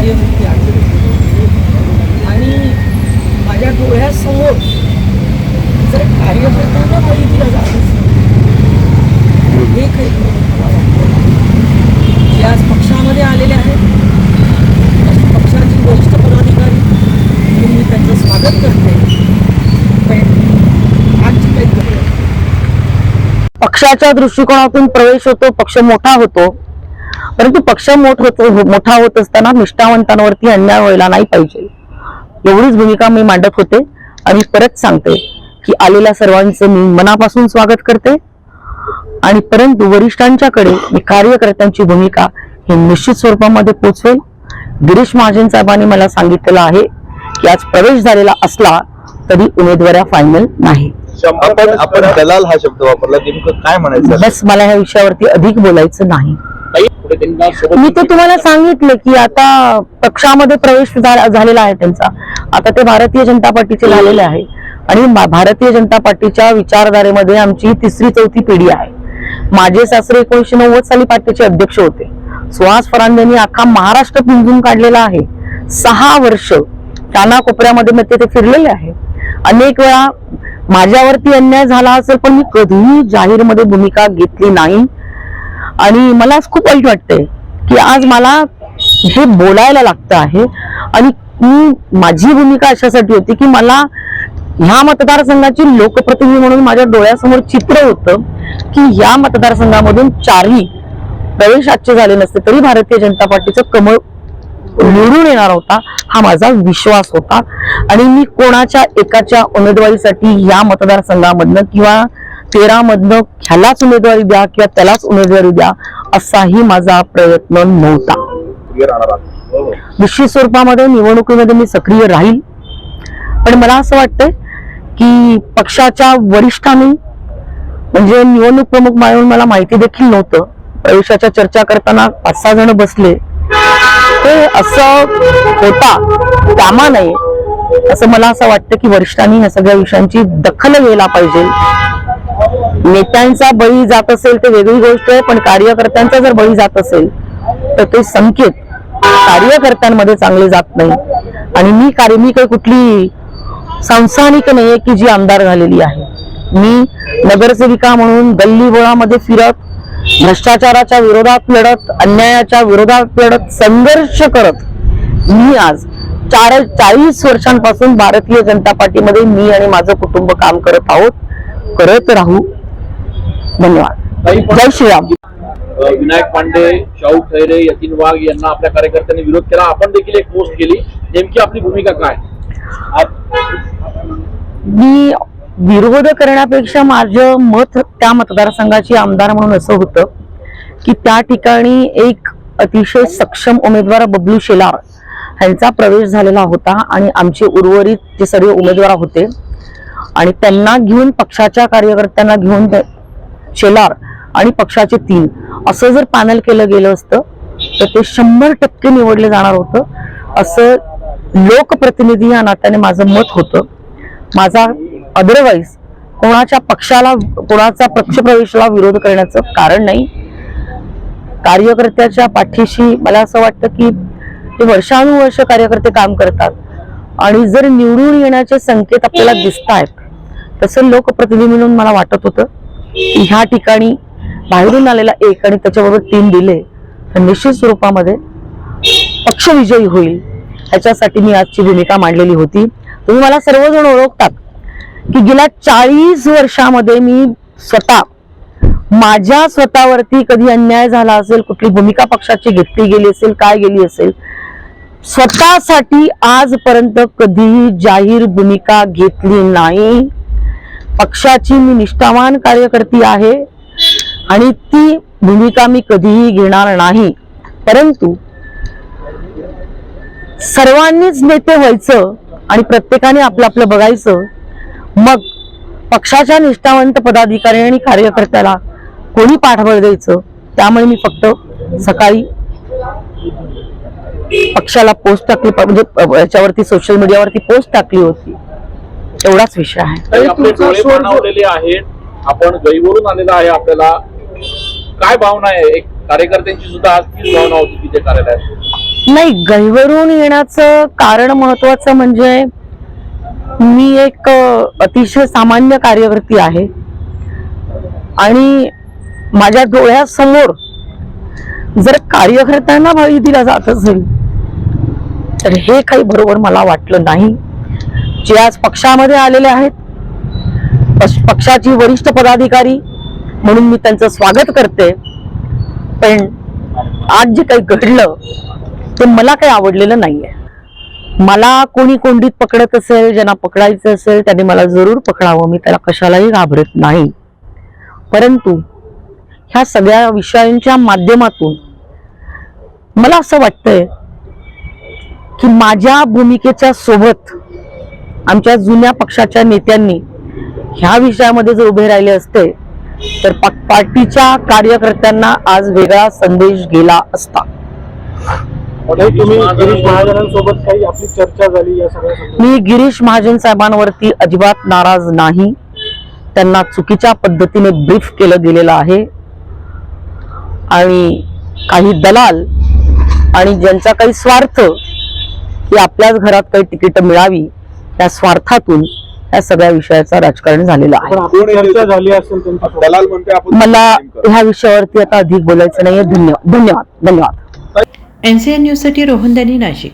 कार्यवृत्ती आहे आणि माझ्या डोळ्यासमोर जर कार्यकर्त्यांना बळी दिला जात असेल हे काही जे आज पक्षामध्ये आलेले आहेत पक्षाचे वरिष्ठ पदाधिकारी मी त्यांचं स्वागत करते. पण आजची काही पक्षाच्या दृष्टिकोनातून प्रवेश होतो पक्ष मोठा होतो. परंतु पक्ष मोठ होतो मोठा होत असताना निष्ठावंतांवरती अन्याय व्हायला नाही पाहिजे. एवढीच भूमिका मी मांडत होते आणि परत सांगते की आलेल्या सर्वांचं मी मनापासून स्वागत करते. आणि परंतु वरिष्ठांच्याकडे मी कार्यकर्त्यांची भूमिका ही निश्चित स्वरूपामध्ये पोचवेल. गिरीश महाजन साहेबांनी मला सांगितलेलं आहे की आज प्रवेश झालेला असला तरी उमेदवाऱ्या फायनल नाही. आपण दलाल हा शब्द वापरला नेमकं काय म्हणायचं? बस मला ह्या विषयावरती अधिक बोलायचं नाही. पुढे त्यांना सोबत मी तर तुम्हाला सांगितलं की आता पक्षामध्ये प्रवेश झालेला आहे त्यांचा. आता ते भारतीय जनता पार्टीचे झालेले आहे. आणि भारतीय जनता पार्टीच्या विचारधारेमध्ये आमची तिसरी चौथी पिढी आहे. माझे सासरे एकोणीशे नव्वद साली पार्टीचे अध्यक्ष होते. सुहास फरांदेंनी अख्खा महाराष्ट्र पिंजून काढलेला आहे. सहा वर्ष कानाकोपऱ्यामध्ये मग ते फिरलेले आहे. अनेक वेळा माझ्यावरती अन्याय झाला असेल पण मी कधीही जाहीरमध्ये भूमिका घेतली नाही. आणि मला खूप वाईट वाटतंय की आज मला हे बोलायला लागतं आहे. आणि मी माझी भूमिका अशासाठी होती की मला ह्या मतदारसंघाची लोकप्रतिनिधी म्हणून माझ्या डोळ्यासमोर चित्र होतं की या मतदारसंघामधून चारही प्रवेश आजचे झाले नसते तरी भारतीय जनता पार्टीचं कमळ निवडून येणार होता हा माझा विश्वास होता. आणि मी कोणाच्या एकाच्या उमेदवारीसाठी या मतदारसंघामधनं किंवा तेरा मधनं ह्यालाच उमेदवारी द्या किंवा त्यालाच उमेदवारी द्या असाही माझा प्रयत्न नव्हता. आहात. हो, हो. निश्चित स्वरूपामध्ये निवडणुकीमध्ये मी सक्रिय राहील. पण मला असं वाटतंय की पक्षाच्या वरिष्ठांनी म्हणजे निवडणूक प्रमुख म्हणून मला माहिती देखील नव्हतं. प्रवेशाच्या चर्चा करताना पाच सहा जण बसले. ते असं होता कामा नये असं मला असं वाटतं की वरिष्ठांनी ह्या सगळ्या विषयांची दखल घ्यायला पाहिजे. नेत्यांचा बळी जात असेल ते वेगळी गोष्ट आहे पण कार्यकर्त्यांचा जर बळी जात असेल तर ते संकेत कार्यकर्त्यांमध्ये चांगले जात नाही. आणि मी कार्य मी काही कुठली संस्थानिक नाहीये की जी आमदार झालेली आहे. मी नगरसेविका म्हणून गल्लीबोळामध्ये फिरत भ्रष्टाचाराच्या विरोधात लढत अन्यायाच्या विरोधात लढत संघर्ष करत मी आज चार चाळीस वर्षांपासून भारतीय जनता पार्टीमध्ये मी आणि माझं कुटुंब काम करत आहोत. करत राहू. धन्यवाद. जय श्रीराम. विनायक पांडे शाहू खैरे यतीन वाघ यांना आपल्या कार्यकर्त्यांनी विरोध केला. आपण देखील एक पोस्ट केली. नेमकी आपली भूमिका काय? मी विरोध करण्यापेक्षा माझं मत त्या मतदारसंघाची आमदार म्हणून असं होतं की त्या ठिकाणी एक अतिशय सक्षम उमेदवार बबलू शेलार यांचा प्रवेश झालेला होता आणि आमचे उर्वरित जे सर्व उमेदवार होते आणि त्यांना घेऊन पक्षाच्या कार्यकर्त्यांना घेऊन शेलार आणि पक्षाचे तीन. असं जर पॅनल केलं गेलं असतं तर ते शंभर टक्के निवडले जाणार होतं. असं लोकप्रतिनिधी या नात्याने माझं मत होतं. माझा अदरवाईज कोणाच्या पक्षाला कोणाचा पक्षप्रवेशाला विरोध करण्याचं कारण नाही. कार्यकर्त्याच्या पाठीशी मला असं वाटतं की ते वर्षानुवर्ष कार्यकर्ते काम करतात. आणि जर निवडून येण्याचे संकेत आपल्याला दिसत आहेत तसं लोकप्रतिनिधी म्हणून मला वाटत होतं की ह्या ठिकाणी बाहेरून आलेला एक आणि त्याच्याबरोबर तीन दिले तर निश्चित स्वरूपामध्ये पक्ष विजयी होईल. ह्याच्यासाठी मी आजची भूमिका मांडलेली होती. तुम्ही मला सर्वजण ओळखतात की गेल्या चाळीस वर्षामध्ये मी स्वतः माझ्या स्वतःवरती कधी अन्याय झाला असेल कुठली भूमिका पक्षाची घेतली गेली असेल काय गेली असेल स्वतःसाठी आजपर्यंत कधीही जाहीर भूमिका घेतली नाही. पक्षाची मी निष्ठावान कार्यकर्ती आहे आणि ती भूमिका मी कधीही घेणार नाही. परंतु सर्वांनीच नेते व्हायचं आणि प्रत्येकाने आपलं आपलं बघायचं मग पक्षाच्या निष्ठावंत पदाधिकारी आणि कार्यकर्त्याला कोणी पाठबळ द्यायचं? त्यामुळे मी फक्त सकाळी पक्षाला पोस्ट टाकली म्हणजे याच्यावरती सोशल मीडियावरती पोस्ट टाकली होती. एवढाच विषय आहे. काही आपले डोळे पाणावलेले आहेत. आपण गईवरून आलेला आहे आपल्याला. काय भावना आहे? एक कार्यकर्त्यांची सुद्धा आज तीच भावना होती तिथे कार्यालयात. नाही गहिवरून येण्याचं कारण महत्वाचं म्हणजे मी एक अतिशय सामान्य कार्यकर्ती आहे. आणि माझ्या डोळ्यासमोर जर कार्यकर्त्यांना बळी दिला जात असेल तर हे काही बरोबर मला वाटलं नाही. जे आज पक्षामध्ये आलेले आहेत पक्षाची वरिष्ठ पदाधिकारी म्हणून मी त्यांचं स्वागत करते. पण आज जे काही घडलं ते मला काही आवडलेलं नाहीये. मला कोणी कोंडीत पकडत असेल ज्यांना पकडायचं असेल त्यांनी मला जरूर पकडावं. मी त्याला कशालाही घाबरत नाही. परंतु ह्या सगळ्या विषयांच्या माध्यमातून मला असं वाटतंय की माझ्या भूमिकेच्या सोबत आमच्या जुन्या पक्षाच्या नेत्यांनी ह्या विषयामध्ये जर उभे राहिले असते तर पार्टीच्या कार्यकर्त्यांना आज वेगळा संदेश गेला असता. तुम्ही गिरीश महाजनांसोबत काही आपली चर्चा झाली या सगळ्या संदर्भात? मी गिरीश महाजन साहेबांवरती अजिबात नाराज नाही. त्यांना चुकीच्या पद्धतीने ब्रीफ केलं गेलेलं आहे. आणि काही दलाल आणि ज्यांचा काही स्वार्थ की आपल्याच घरात काही तिकीट मिळावी त्या स्वार्थातून या सगळ्या विषयाचं राजकारण झालेलं आहे. मला. ह्या विषयावरती आता अधिक बोलायचं नाहीये. धन्यवाद. धन्यवाद. धन्यवाद. एन सी एन न्यूजसाठी रोहन दानी नाशिक.